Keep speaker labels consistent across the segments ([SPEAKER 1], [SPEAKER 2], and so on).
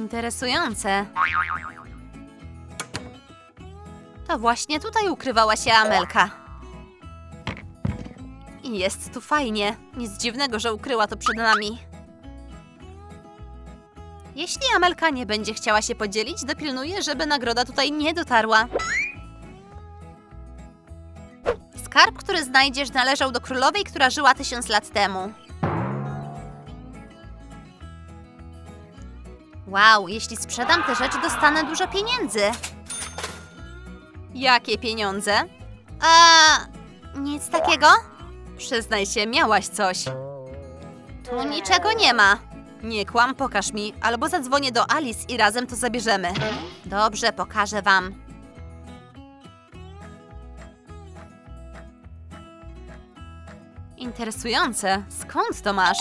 [SPEAKER 1] Interesujące. To właśnie tutaj ukrywała się Amelka. I jest tu fajnie. Nic dziwnego, że ukryła to przed nami. Jeśli Amelka nie będzie chciała się podzielić, dopilnuję, żeby nagroda tutaj nie dotarła. Skarb, który znajdziesz, należał do królowej, która żyła tysiąc lat temu. Wow, jeśli sprzedam te rzeczy, dostanę dużo pieniędzy. Jakie pieniądze? A nic takiego? Przyznaj się, miałaś coś. Tu niczego nie ma. Nie kłam, pokaż mi, albo zadzwonię do Alice i razem to zabierzemy. Dobrze, pokażę wam. Interesujące. Skąd to masz?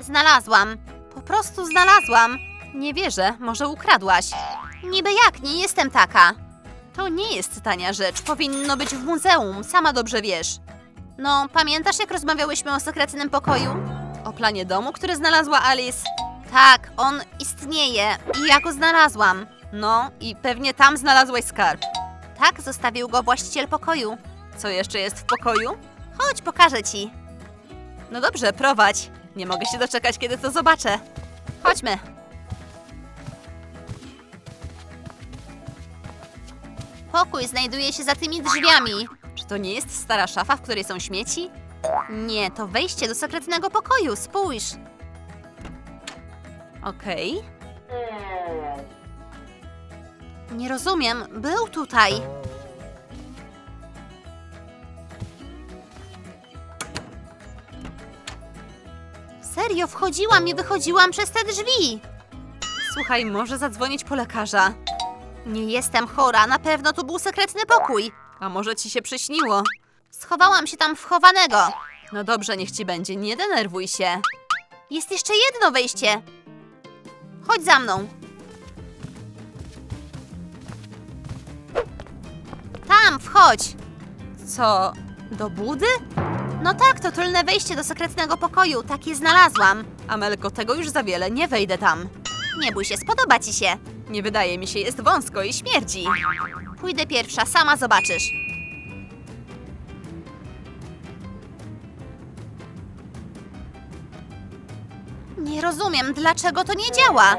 [SPEAKER 1] Znalazłam. Po prostu znalazłam. Nie wierzę, może ukradłaś. Niby jak, nie jestem taka. To nie jest tania rzecz, powinno być w muzeum, sama dobrze wiesz. No, pamiętasz jak rozmawiałyśmy o sekretnym pokoju? O planie domu, który znalazła Alice? Tak, on istnieje i ja go znalazłam. No, i pewnie tam znalazłaś skarb. Tak, zostawił go właściciel pokoju. Co jeszcze jest w pokoju? Chodź, pokażę ci. No dobrze, prowadź. Nie mogę się doczekać, kiedy to zobaczę. Chodźmy. Pokój znajduje się za tymi drzwiami. Czy to nie jest stara szafa, w której są śmieci? Nie, to wejście do sekretnego pokoju, spójrz. Okej. Nie rozumiem, był tutaj. Serio, wchodziłam i wychodziłam przez te drzwi. Słuchaj, może zadzwonić po lekarza. Nie jestem chora, na pewno to był sekretny pokój. A może ci się przyśniło? Schowałam się tam w chowanego. No dobrze, niech ci będzie, nie denerwuj się. Jest jeszcze jedno wejście. Chodź za mną. Tam, wchodź. Co, do budy? No tak, to tylne wejście do sekretnego pokoju, takie znalazłam. Amelko, tego już za wiele, nie wejdę tam. Nie bój się, spodoba ci się. Nie wydaje mi się, jest wąsko i śmierdzi. Pójdę pierwsza, sama zobaczysz. Nie rozumiem, dlaczego to nie działa.